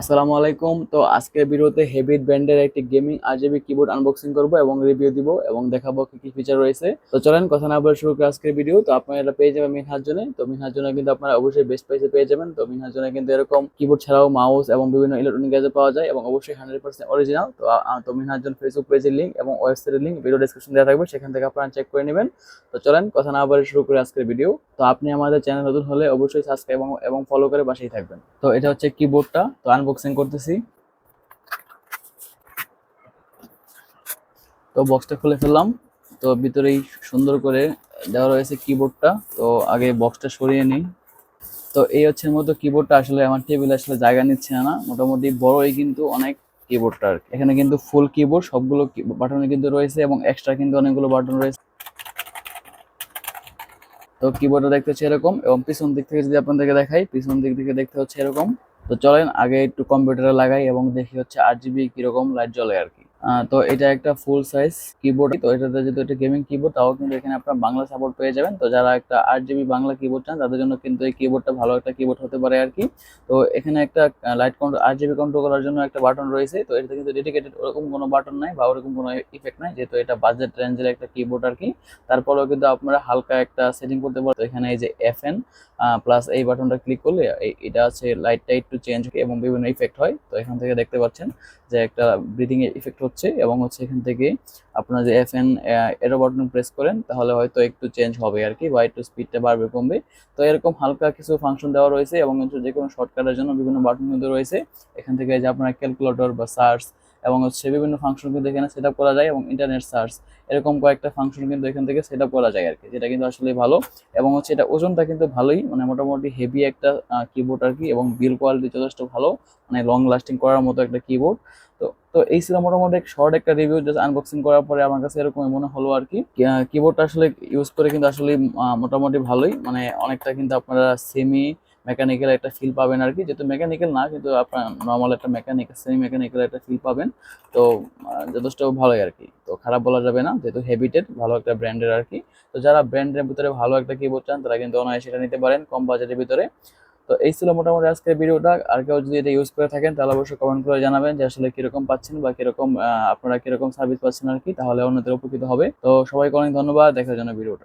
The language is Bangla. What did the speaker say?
আসসালামু আলাইকুম। তো আজকের ভিডিওতে হেভিট ব্র্যান্ডের একটি গেমিং আরজিবি কিবোর্ড আনবক্সিং করব এবং রিভিউ দিব এবং দেখাবো কি কি ফিচার রয়েছে। তো চলেন, কথা না বলে শুরু করি আজকের ভিডিও তো আপনারা এটা পেয়ে যাবেন মিনহার জন্য তো জন্য কিন্তু আপনারা অবশ্যই বেস্ট প্রাইসে পেয়ে যাবেন। তো জন্য কিন্তু এরকম কিবোর্ড ছাড়াও মাউস এবং বিভিন্ন ইলেকট্রনিক গ্যাজেট পাওয়া যায় এবং অবশ্যই হান্ড্রেড পার্সেন্ট অরিজিনাল তো তো মিনহার জন্য ফেসবুক পেজের লিঙ্ক এবং ওয়েবসাইটের লিঙ্ক ভিডিও ডিসক্রিপশন দেওয়া থাকবে। সেখান থেকে আপনারা চেক করে নেবেন। তো চলেন, কথা না বলে শুরু করি আজকের ভিডিও তো আপনি আমাদের চ্যানেল নতুন হলে অবশ্যই সাবস্ক্রাইব এবং এবং ফলো করে পাশেই থাকবেন। তো এটা হচ্ছে কিবোর্ডটা তো আনবক্সিং করতেছি। তো বক্সটা খুলে ফেললাম। তো ভিতরেই সুন্দর করে দেওয়া রয়েছে কিবোর্ডটা তো আগে বক্সটা সরিয়ে নিই। তো এই হচ্ছে মতো কিবোর্ডটা আসলে আমার টেবিলে আসলে জায়গা নিচ্ছে না। মোটামুটি বড়ই কিন্তু অনেক কিবোর্ডটা আর এখানে কিন্তু ফুল কিবোর্ড সবগুলো বাটনে কিন্তু রয়েছে এবং এক্সট্রা কিন্তু অনেকগুলো বাটন রয়েছে। তো কিবোর্ডটা দেখতে হচ্ছে এরকম এবং পিছন দিক থেকে যদি আপনাদেরকে দেখাই, পিছন দিক থেকে দেখতে হচ্ছে এরকম। তো চলেন আগে একটু কম্পিউটারে লাগাই এবং দেখি হচ্ছে আর জিবি কীরকম লাইট জ্বলে আর কি। তো এটা একটা ফুল সাইজ কিবোর্ড তো এটাতে যেহেতু এটা গেমিং কিবোর্ড তাও কিন্তু এখানে আপনার বাংলা সাপোর্ট পেয়ে যাবেন। তো যারা একটা আট জিবি বাংলা কিবোর্ড চান, তাদের জন্য কিন্তু এই কিবোর্ডটা ভালো একটা কিবোর্ড হতে পারে আর কি। তো এখানে একটা লাইট কন্ট্রোল আট জিবি কন্ট্রোল করার জন্য একটা বাটন রয়েছে। তো এটাতে কিন্তু ডেডিকেটেড ওরকম কোনো বাটন নাই বা ওরকম কোনো ইফেক্ট নাই, যেহেতু এটা বাজেট রেঞ্জের একটা কিবোর্ড আর কি। তারপরেও কিন্তু আপনারা হালকা একটা সেটিং করতে পারেন। তো এখানে এই যে এফ এন প্লাস এই বাটনটা ক্লিক করলে এটা আছে লাইটটা একটু চেঞ্জ এবং বিভিন্ন ইফেক্ট হয়। তো এখান থেকে দেখতে পাচ্ছেন যে একটা ব্রিদিং এর ইফেক্ট হচ্ছে এবং হচ্ছে এখান থেকে আপনারা যে F N arrow button press করেন, তাহলে হয়তো একটু চেঞ্জ হবে আর কি বা একটু স্পিডটা বাড়বে, কমবে। তো এরকম হালকা কিছু ফাংশন দেওয়া রয়েছে এবং হচ্ছে যে কোনো শর্টকাটের জন্য বিভিন্ন বাটন কিন্তু রয়েছে। এখান থেকে যে আপনার ক্যালকুলেটর বা সার্চ এবং হচ্ছে বিভিন্ন ফাংশন কিন্তু এখানে সেট করা যায় এবং ইন্টারনেট সার্চ এরকম কয়েকটা ফাংশন কিন্তু এখান থেকে সেট করা যায় আর কি যেটা কিন্তু আসলে ভালো। এবং হচ্ছে এটা ওজনটা কিন্তু ভালোই মানে মোটামুটি হেভি একটা কিবোর্ড আর কি এবং বিল কোয়ালিটি যথেষ্ট ভালো মানে লং লাস্টিং করার মতো একটা কিবোর্ড তো তো এই ছিল মোটামুটি শর্ট একটা রিভিউ জাস্ট আনবক্সিং করার পরে আমার কাছে এরকমই মনে হলো আর কি কিবোর্ডটা আসলে ইউজ করে কিন্তু আসলে মোটামুটি ভালোই মানে অনেকটা কিন্তু আপনারা সেমি মেকানিক্যাল একটা ফিল পাবেন আর কি যেহেতু মেকানিক্যাল না, কিন্তু আপনার নর্মাল একটা মেকানিক্যাল সেমি মেকানিক্যাল একটা ফিল পাবেন। তো যথেষ্ট ভালোই আর কি তো খারাপ বলা যাবে না, যেহেতু হেবিটেড ভালো একটা ব্র্যান্ডের আর কি তো যারা ব্র্যান্ডের ভিতরে ভালো একটা কিবোর্ড চান, তারা কিন্তু অনায়াসে এটা নিতে পারেন কম বাজেটের ভিতরে। তো এই ছিল মোটামুটি আজকের ভিডিওটা। আর কেউ যদি এটা ইউজ করে থাকেন, তাহলে অবশ্যই কমেন্ট করে জানাবেন যে আসলে কীরকম পাচ্ছেন বা কীরকম আপনারা কীরকম সার্ভিস পাচ্ছেন আর কি তাহলে অন্যদের উপকৃত হবে। তো সবাইকে অনেক ধন্যবাদ, দেখার জন্য ভিডিওটা।